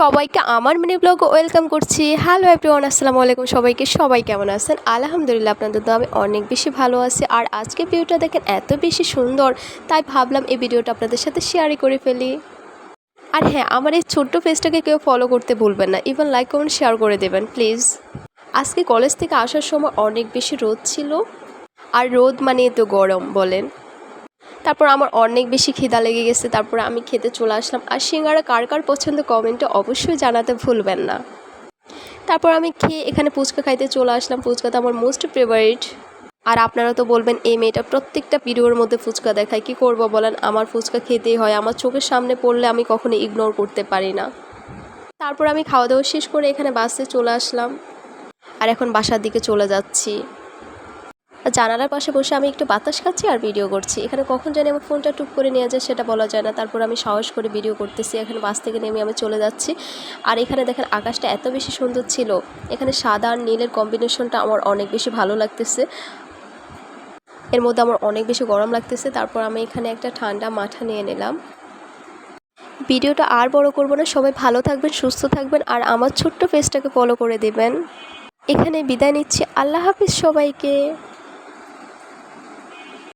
সবাইকে আমার mini blog welcome করছি। হ্যালো এভরিওয়ান আসসালামু আলাইকুম সবাইকে। সবাই কেমন আছেন? আলহামদুলিল্লাহ আপনাদের তো আমি অনেক বেশি ভালো আছি। আর আজকে ভিডিওটা দেখেন এত বেশি সুন্দর, তাই ভাবলাম এই ভিডিওটা আপনাদের সাথে শেয়ারই করে ফেলি। আর হ্যাঁ আমার এই ছোট্ট পেজটাকে কেউ ফলো করতে ভুলবেন না। ইভেন লাইক কমেন্ট শেয়ার করে দেবেন প্লিজ আজকে কলেজ থেকে আসার সময় অনেক বেশি রোদ ছিল। আর রোদ মানে তো গরম, বলেন। তারপর আমার অনেক বেশি খিদা লেগে গেছে, তারপর আমি খেতে চলে আসলাম। আর সিঙ্গারা কার কার পছন্দ কমেন্টে অবশ্যই জানাতে ভুলবেন না। তারপর আমি খেয়ে এখানে ফুচকা খাইতে চলে আসলাম। ফুচকা তো আমার মোস্ট ফেভারিট আর আপনারা তো বলবেন, এই মেয়েটা প্রত্যেকটা ভিডিওর মধ্যে ফুচকা দেখায়, কী করব বলেন? আমার ফুচকা খেতেই হয়, আমার চোখের সামনে পড়লে আমি কখনো ইগনোর করতে পারি না। তারপর আমি খাওয়া দাওয়া শেষ করে এখানে বাসে চলে আসলাম। আর এখন বাসার দিকে চলে যাচ্ছি। জানালার পাশে বসে আমি একটু বাতাস খাচ্ছি আর ভিডিও করছি। এখানে কখন জানি আমার ফোনটা টুক করে নিয়ে যায় সেটা বলা যায় না। তারপর আমি সাহস করে ভিডিও করতেছি। এখানে বাস থেকে নেমে আমি চলে যাচ্ছি। আর এখানে দেখেন আকাশটা এত বেশি সুন্দর ছিল। এখানে সাদা আর নীলের কম্বিনেশনটা আমার অনেক বেশি ভালো লাগতেছে। এর মধ্যে আমার অনেক বেশি গরম লাগতেছে। তারপর আমি এখানে একটা ঠান্ডা মাঠা নিয়ে নিলাম। ভিডিওটা আর বড় করব না। সবাই ভালো থাকবেন, সুস্থ থাকবেন আর আমার ছোট্ট পেজটাকে ফলো করে দেবেন। এখানে বিদায় নিচ্ছি। আল্লাহ হাফিজ সবাইকে।